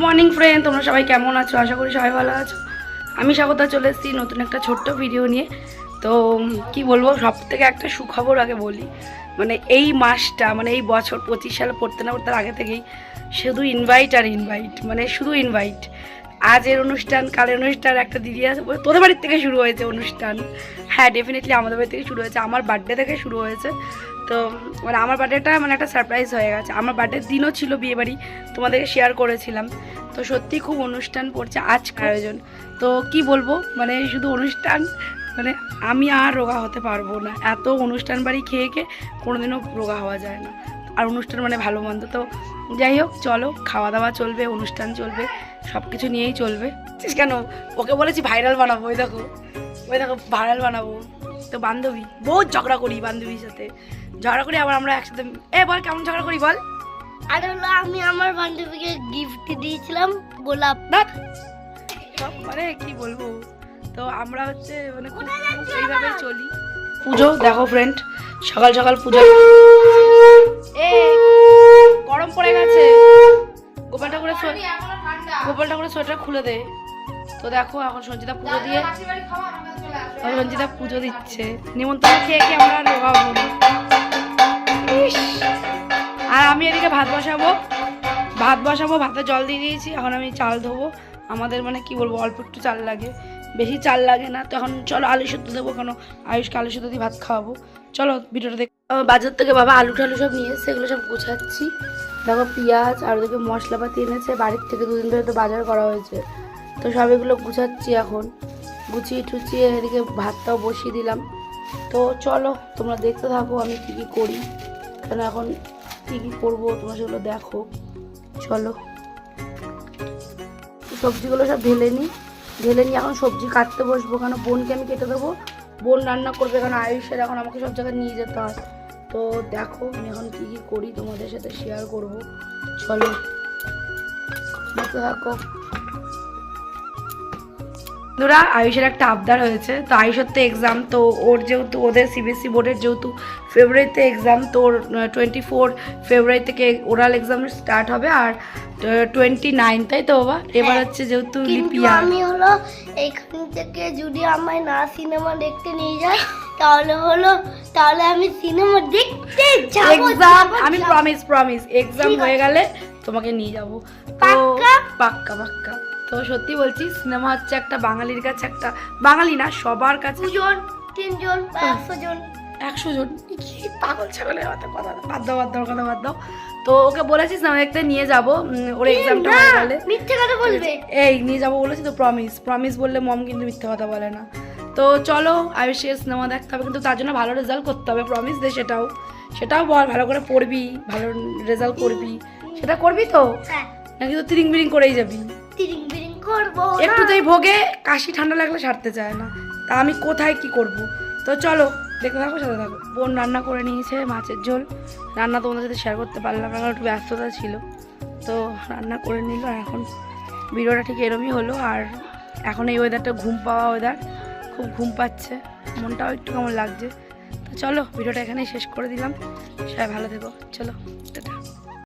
Morning friend তোমরা সবাই কেমন আছো? আশা করি সবাই ভালো আছো। আমি স্বাগতা চলে এসেছি নতুন একটা ছোট্ট ভিডিও নিয়ে। তো কি বলব? সব থেকে একটা সুখবর আগে বলি। মানে এই মাসটা মানে এই বছর পঁচিশ সালে পড়তে না পড়তে আগে থেকেই শুধু ইনভাইট আর ইনভাইট মানে শুধু ইনভাইট আজের অনুষ্ঠান, কালের অনুষ্ঠান, একটা দিদি আছে তোদের বাড়ির থেকে শুরু হয়েছে অনুষ্ঠান। হ্যাঁ ডেফিনেটলি আমাদের বাড়ি থেকে শুরু হয়েছে। আমার বার্থডে থেকে শুরু হয়েছে। তো মানে আমার বার্থডেটা মানে একটা সারপ্রাইজ হয়ে গেছে। আমার বার্থডের দিনও ছিল বিয়ে বাড়ি তোমাদেরকে শেয়ার করেছিলাম। তো সত্যি খুব অনুষ্ঠান পড়ছে আজ আয়োজন। তো কি বলব মানে শুধু অনুষ্ঠান মানে আমি আর রোগা হতে পারব না। এত অনুষ্ঠান বাড়ি খেয়ে খেয়ে কোনোদিনও রোগা হওয়া যায় না। আর অনুষ্ঠান মানে ভালো মন্দ তো যাই হোক চলো খাওয়া দাওয়া চলবে অনুষ্ঠান চলবে সব কিছু নিয়েই চলবে। কেন? ওকে বলেছি ভাইরাল বানাবো ওই দেখো ওই দেখো ভাইরাল বানাবো। তো বান্ধবী বহুত ঝগড়া করি বান্ধবীর সাথে। ঝগড়া করি আবার আমরা একসাথে এ বল কেমন ঝগড়া করি বল। আর হলো আমি আমার বান্ধবীকে গিফট দিয়েছিলাম গোলাপ। মানে কি বলব? তো আমরা হচ্ছে মানে খুব এইভাবে চলি। পুজো দেখো ফ্রেন্ড সকাল সকাল পুজো। গোপাল ঠাকুরের সোয়ে- গোপাল ঠাকুরের সোয়েটার খুলে দে। তো দেখো এখন সঞ্চিতা পুজো দিয়ে এখন সঞ্চিতা পুজো দিচ্ছে। নিমন্ত্রণ খেয়ে খেয়ে আমরা আর রোগা হব আর আমি এদিকে ভাত বসাবো। ভাত বসাবো ভাতে জল দিয়ে দিয়েছি। এখন আমি চাল ধোবো। আমাদের মানে কি বলব অল্প একটু চাল লাগে। বেশি চাল লাগে না। তো এখন চলো আলু সেদ্ধ দেবো কেন আয়ুষকে আলু সেদ্ধ দিয়ে ভাত খাওয়াবো। চলো ভিডিওটা দেখ বাজার থেকে বাবা আলু টালু সব নিয়ে এসে সেগুলো সব গুছাচ্ছি। দেখো পেঁয়াজ, আর ওদিকে মশলাপাতি এনেছে, বাড়ির থেকে দুদিন ধরে তো বাজার করা হয়েছে। তো সব এগুলো গুছাচ্ছি এখন। গুছিয়ে টুচিয়ে এদিকে ভাতটাও বসিয়ে দিলাম। তো চলো, তোমরা দেখতে থাকো আমি কী কী করি। কেন এখন কী কী করব, তোমরা সেগুলো দেখো। চলো। সবজিগুলো সব ঢেলে নিই। ঢেলে নিয়ে এখন সবজি কাটতে বসবো। কেন বোনকে আমি কেটে দেবো? বোন রান্না করবে কারণ আয়ুষের এখন আমাকে সব জায়গায় নিয়ে যেতে হয়। তো দেখো আমি এখন কী কী করি তোমাদের সাথে শেয়ার করব। চলো। দেখতে থাকো। বন্ধুরা আয়ুষের একটা আবদার হয়েছে। তো আয়ুষের তো এক্সাম তো ওর যেহেতু ওদের সিবিএসসি বোর্ডের যেহেতু ফেব্রুয়ারিতে এক্সাম তো ওর টোয়েন্টি ফোর ফেব্রুয়ারি থেকে ওরাল এক্সাম স্টার্ট হবে আর টোয়েন্টি নাইন তাই তো বাবা? এবার হচ্ছে যেহেতু আমি হলো এখান থেকে যদি আমায় না সিনেমা দেখতে নিয়ে যায় তাহলে হলো তাহলে আমি সিনেমা দেখতে যাব এক্সাম আমি প্রমিস প্রমিস এক্সাম হয়ে গেলে তোমাকে নিয়ে যাব। পাক্কা? পাক্কা পাক্কা। তো সত্যি বলছি সিনেমা হচ্ছে একটা বাঙালির কাছে একটা বাঙালি না সবার কাছে। দুজন তিনজন একশো জন। একশো জন। কি পাগল ছাগলের কথা কথা বাদ দাও বাদ দাও কথা বাদ দাও। তো ওকে বলেছিস না দেখতে নিয়ে যাব। ওর এক্সামটা হয়ে গেলে। মিথ্যে কথা বলবে। এই নিয়ে যাব বলেছি তো প্রমিস প্রমিস বললে মম কিন্তু মিথ্যে কথা বলে না। তো চলো আয়ুষের সিনেমা দেখতে হবে কিন্তু তার জন্য ভালো রেজাল্ট করতে হবে প্রমিস দে সেটাও। সেটাও বল ভালো করে পড়বি ভালো রেজাল্ট করবি। সেটা করবি তো? হ্যাঁ। নাকি তো তিরিং বিরিং করেই যাবি? করব একটুতেই ভোগে কাশি ঠান্ডা লাগলে সারতে চায় না। তা আমি কোথায় কি করব? তো চলো দেখতে থাকো সাথে থাকো। বোন রান্না করে নিয়েছে মাছের ঝোল। রান্না তোমাদের সাথে শেয়ার করতে পারলাম না কারণ একটু ব্যস্ততা ছিল। তো রান্না করে নিল আর এখন ভিডিওটা ঠিক এরমই হলো আর এখন এই ওয়েদারটা ঘুম পাওয়া ওয়েদার খুব ঘুম পাচ্ছে, মনটাও একটু কেমন লাগছে। তো চলো, ভিডিওটা এখানেই শেষ করে দিলাম। সবাই ভালো থেকো। চলো, টাটা।